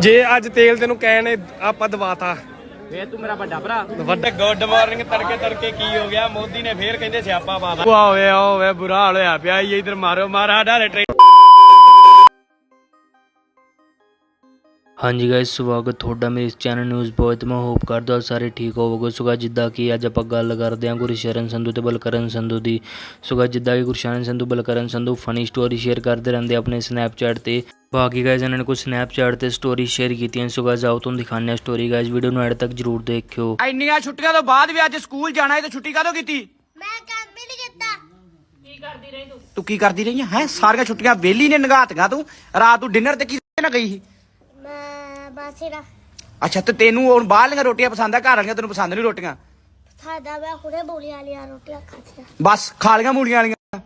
ਜੇ ਅੱਜ ਤੇਲ ਤੈਨੂੰ ਕਹਿਣੇ ਆਪਾਂ ਦਵਾਤਾ। ਫੇਰ ਤੂੰ ਮੇਰਾ ਵੱਡਾ ਭਰਾ। ਵੱਡਾ ਗੁੱਡ ਮਾਰਨਿੰਗ ਤੜਕੇ ਤੜਕੇ ਕੀ ਹੋ ਗਿਆ? ਮੋਦੀ ਨੇ ਫੇਰ ਕਹਿੰਦੇ ਸਿਆਪਾ ਪਾਦਾ ਵਾਹ ਓਏ ਓਏ ਬੁਰਾ ਹਾਲ ਹੋਇਆ ਪਿਆ ਇਧਰ ਮਾਰੋ ਮਾਰ ਟ੍ਰੇਨ ਹਾਂਜੀ ਗਾਇਸ ਸਵਾਗਤ ਤੁਹਾਡਾ ਮੇਰੇ ਇਸ ਚੈਨਲ ਨਿਊਜ਼ ਬੋਏ ਤੇ। ਮੈਂ ਹੋਪ ਕਰਦਾ ਸਾਰੇ ਠੀਕ ਹੋਵੋਗੇ। ਸੁਗਾ ਜਿੱਦਾਂ ਕਿ ਅੱਜ ਆਪਾਂ ਗੱਲ ਕਰਦੇ ਹਾਂ ਗੁਰਸ਼ਰਨ ਸੰਧੂ ਤੇ ਬਲਕਰਨ ਸੰਧੂ ਦੀ। ਸੁਗਾ ਜਿੱਦਾਂ ਕਿ Gursharan Sandhu Balkaran Sandhu funny story share ਕਰਦੇ ਰਹਿੰਦੇ ਆਪਣੇ ਸਨੈਪਚੈਟ ਤੇ। ਬਾਕੀ ਗਾਇਸ ਇਹਨਾਂ ਨੇ ਕੁਝ ਸਨੈਪਚੈਟ ਤੇ ਸਟੋਰੀ ਸ਼ੇਅਰ ਕੀਤੀਆਂ ਸੁਗਾ ਜਾਓ ਤੁਹਾਨੂੰ ਦਿਖਾਉਂਦੇ ਹਾਂ ਸਟੋਰੀ ਗਾਇਸ ਵੀਡੀਓ ਨੂੰ ਐਡ ਤੱਕ ਜਰੂਰ ਦੇਖਿਓ। ਇੰਨੀਆਂ ਛੁੱਟੀਆਂ ਤੋਂ ਬਾਅਦ ਵੀ ਅੱਜ ਸਕੂਲ ਜਾਣਾ ਹੈ ਤੇ ਛੁੱਟੀ ਕਾਹਦੋਂ ਕੀਤੀ? ਮੈਂ ਕੰਮ ਨਹੀਂ ਕੀਤਾ। ਤੂੰ? ਕੀ ਕਰਦੀ ਰਹੀ ਹੈ? ਸਾਰੀਆਂ ਛੁੱਟੀਆਂ ਵਿਹਲੀ ਨੇ ਨਗਾਤੀਆਂ ਤੂੰ? ਰਾਤ ਨੂੰ ਡਿਨਰ ਤੇ ਕੀ ਨਾ ਗਈ ਸੀ? ਮੈਂ ਬਾਸੀਰਾ ਅੱਛਾ ਤੇ ਤੈਨੂੰ ਹੁਣ ਬਾਹਰਲੀਆਂ ਰੋਟੀਆਂ ਪਸੰਦ ਆ ਘਰ ਵਾਲੀਆਂ ਤੈਨੂੰ ਪਸੰਦ ਨਹੀਂ ਰੋਟੀਆਂ? ਸਾਡਾ ਮੈਂ ਹੁਣੇ ਬੋਲੀ ਵਾਲੀਆਂ ਰੋਟੀਆਂ ਖਾਧੀਆਂ। ਬਸ ਖਾ ਲੀਆਂ ਮੂਲੀਆਂ ਵਾਲੀਆਂ।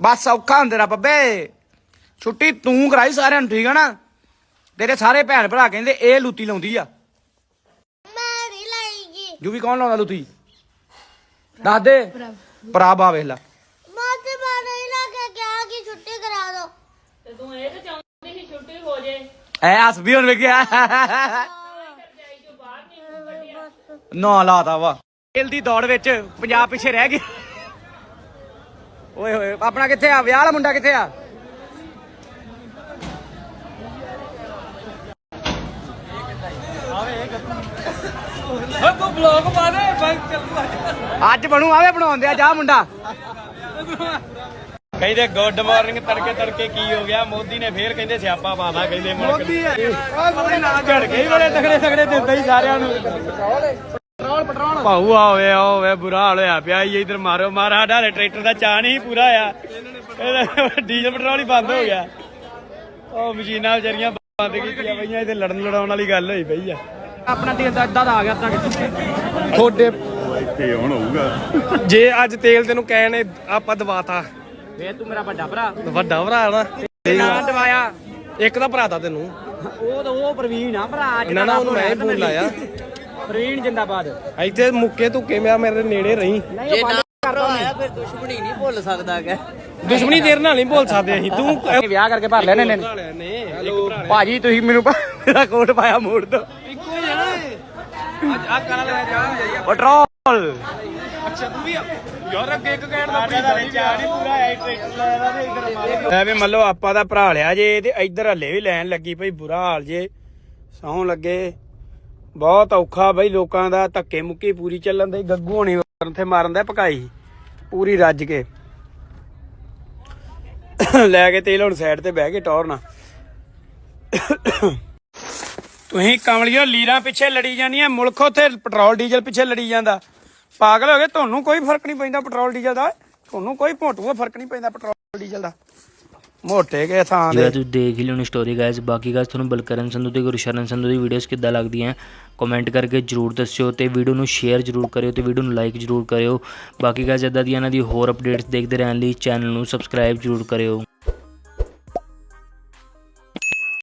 ਬਸ ਔਖਾ ਹੁੰਦੇ ਰਾ ਬੱਬੇ ਛੁੱਟੀ ਤੂੰ ਕਰਾਈ ਸਾਰਿਆਂ ਨੂੰ, ਠੀਕ ਆ ਨਾ? ਤੇਰੇ ਸਾਰੇ ਭੈਣ ਭਰਾ ਕਹਿੰਦੇ ਇਹ ਲੂਤੀ ਲਾਉਂਦੀ ਆ। ਮੈਂ ਨਹੀਂ ਲਾਈਗੀ ਜੂ ਵੀ ਕੌਣ ਲਾਉਂਦਾ ਲੂਤੀ? ਦੱਸ ਦੇ। ਪ੍ਰਭ ਵੇਖ ਲਾ। ਮੈਂ ਤੇ ਮੈਂ ਨਹੀਂ ਲਾ ਕੇ ਕਿਹਾ ਕਿ ਛੁੱਟੀ ਕਰਾ ਦੋ ਐ ਹੱਸ ਵੀ ਹੁਣ ਵੇਖਿਆ। ਨਾ ਲਾਤਾ ਵਾ। ਦਿਲ ਦੀ ਦੌੜ ਵਿੱਚ ਪੰਜਾਬ ਪਿੱਛੇ ਰਹਿ ਗਿਆ। ਓਏ ਹੋਏ, ਆਪਣਾ ਕਿੱਥੇ ਆ? ਵਿਆਹ ਵਾਲਾ ਮੁੰਡਾ ਕਿੱਥੇ ਆ? ਅੱਜ ਬਣੂ ਆਵੇ ਬਣਾਉਂਦੇ ਆ ਜਾ ਮੁੰਡਾ। ਕਹਿੰਦੇ ਗੁੱਡ ਮਾਰਨਿੰਗ ਤੜਕੇ ਤੜਕੇ ਕੀ ਹੋ ਗਿਆ? ਮੋਦੀ ਨੇ ਫੇਰ ਕਹਿੰਦੇ ਸਿਆਪਾ ਪਾਦਾ ਕਹਿੰਦੇ ਮੋਦੀ ਝੜ ਗਈ ਬੜੇ ਤਗੜੇ ਤਗੜੇ ਦਿੰਦਾ ਹੀ ਸਾਰਿਆਂ ਨੂੰ। ਭਾਊ ਆ ਓਏ ਓਏ ਬੁਰਾ ਹਾਲ ਹੋਇਆ ਪਿਆ ਇਧਰ ਮਾਰੋ ਮਾਰ ਸਾਡਾ ਟਰੈਕਟਰ ਦਾ ਚਾਹ ਨਹੀਂ ਪੂਰਾ ਆ ਡੀਜ਼ਲ ਪੈਟਰੋਲ ਹੀ ਬੰਦ ਹੋ ਗਿਆ। ਉਹ ਮਸ਼ੀਨਾਂ ਵਿਚਾਰੀਆਂ ਬੰਦ ਕੀਤੀਆਂ ਪਈਆਂ ਇਹਦੇ ਲੜਨ ਲੜਾਉਣ ਵਾਲੀ ਗੱਲ ਹੋਈ ਪਈ ਆ। ਆਪਣਾ ਦਿਲ ਦਾ ਇਦਾਂ ਦਾ ਆ ਗਿਆ ਤਾਂ ਤੁਹਾਡੇ ਇੱਥੇ ਹੁਣ ਹੋਊਗਾ ਜੇ ਅੱਜ ਤੇਲ ਤੈਨੂੰ ਕਹਿਣੇ ਆਪਾਂ ਦਵਾਤਾ। ਫੇਰ ਤੂੰ ਮੇਰਾ ਵੱਡਾ ਭਰਾ। ਵੱਡਾ ਭਰਾ ਨਾ। ਨਾ ਦਵਾਇਆ। ਇੱਕ ਤਾਂ ਭਰਾ ਤਾ ਤੈਨੂੰ। ਉਹ ਤਾਂ ਉਹ ਪ੍ਰਵੀਨ ਆ ਭਰਾ ਅੱਜ ਨਾ ਨਾ ਉਹਨੂੰ ਮੈਂ ਹੀ ਫੋਨ ਲਾਇਆ। ਪ੍ਰਵੀਨ ਜਿੰਦਾਬਾਦ। ਇੱਥੇ ਮੁੱਕੇ ਧੁੱਕੇ ਮੈਂ ਮੇਰੇ ਨੇੜੇ ਰਹੀ। ਜੇ ਨਾ ਦੁਸ਼ਮਣੀ ਤੇਰੇ ਨਾਲ ਨਹੀਂ ਬੋਲ ਸਕਦੇ ਅਸੀਂ। ਤੂੰ ਵਿਆਹ ਕਰਕੇ ਭਰ ਲੈਣੇ ਨੇ। ਭਾਜੀ ਤੁਸੀਂ ਮੈਨੂੰ ਮੇਰਾ ਕੋਟ ਪਾਇਆ ਮੋੜ ਦੋ। ਅੱਜ ਆ ਕਾਲਾ ਲੈ ਜਾ ਪੈਟਰੋਲ। ਅੱਛਾ ਤੂੰ ਵੀ ਯਾਰ ਅੱਗੇ ਇੱਕ ਕਹਿਣ ਦਾ ਚਾਹ ਨਹੀਂ ਪੂਰਾ ਐ ਟਰੈਕਟਰ ਲਾਇਆ ਤੇ ਇੱਧਰ ਮਾਰੇ ਐਵੇਂ ਮੰਨ ਲਓ ਆਪਾਂ ਦਾ ਭਰਾ ਲਿਆ ਜੇ ਤੇ ਇੱਧਰ ਹੱਲੇ ਵੀ ਲੈਣ ਲੱਗੀ ਭਈ ਬੁਰਾ ਹਾਲ ਜੇ। ਸੌਂ ਲੱਗੇ। ਬਹੁਤ ਔਖਾ ਬਈ ਲੋਕਾਂ ਦਾ ਧੱਕੇ ਮੁੱਕੀ ਪੂਰੀ ਚੱਲਣ ਦੇ। ਗੱਗੂ ਹੋਣੀ ਉੱਥੇ ਮਾਰਨ ਦਾ ਪਕਾਈ। ਪੂਰੀ ਰੱਜ ਕੇ। ਲੈ ਕੇ ਤੇਲ ਹੁਣ ਸਾਈਡ ਤੇ ਬਹਿ ਕੇ ਟੌਰਨਾ। ਤੁਸੀਂ ਕਮਲਿਓ, ਲੀਰਾਂ ਪਿੱਛੇ ਲੜੀ ਜਾਂਦੀਆਂ, ਮੁਲਕ ਉਥੇ ਪੈਟਰੋਲ, ਡੀਜ਼ਲ ਪਿੱਛੇ ਲੜੀ ਜਾਂਦਾ। ਪਾਗਲ ਹੋ ਗਏ, ਤੁਹਾਨੂੰ ਕੋਈ ਫ਼ਰਕ ਨਹੀਂ ਪੈਂਦਾ ਪੈਟਰੋਲ, ਡੀਜ਼ਲ ਦਾ। ਤੁਹਾਨੂੰ ਕੋਈ ਭੋਟੂਆ ਫ਼ਰਕ ਨਹੀਂ ਪੈਂਦਾ ਪੈਟਰੋਲ, ਡੀਜ਼ਲ ਦਾ। ਮੋਟੇ ਕੇ ਥਾਂ ਦੇ। ਤੁਸੀਂ ਦੇਖ ਹੀ ਲਿਓਣੀ ਸਟੋਰੀ ਗਾਇਸ ਬਾਕੀ ਗਾਇਸ ਤੁਹਾਨੂੰ ਬਲਕਰਨ ਸੰਧੂ ਤੇ ਗੁਰਸ਼ਰਨ ਸੰਧੂ ਦੀ ਵੀਡੀਓਜ਼ ਕਿੱਦਾਂ ਲੱਗਦੀਆਂ ਕਮੈਂਟ ਕਰਕੇ ਜਰੂਰ ਦੱਸਿਓ ਤੇ ਵੀਡੀਓ ਨੂੰ ਸ਼ੇਅਰ ਜਰੂਰ ਕਰਿਓ ਤੇ ਵੀਡੀਓ ਨੂੰ ਲਾਈਕ ਜਰੂਰ ਕਰਿਓ। ਬਾਕੀ ਗਾਇਸ ਇਦਾਂ ਦੀਆਂ ਇਹਨਾਂ ਦੀ ਹੋਰ ਅਪਡੇਟਸ ਦੇਖਦੇ ਰਹਿਣ ਲਈ ਚੈਨਲ ਨੂੰ ਸਬਸਕ੍ਰਾਈਬ ਜਰੂਰ ਕਰਿਓ।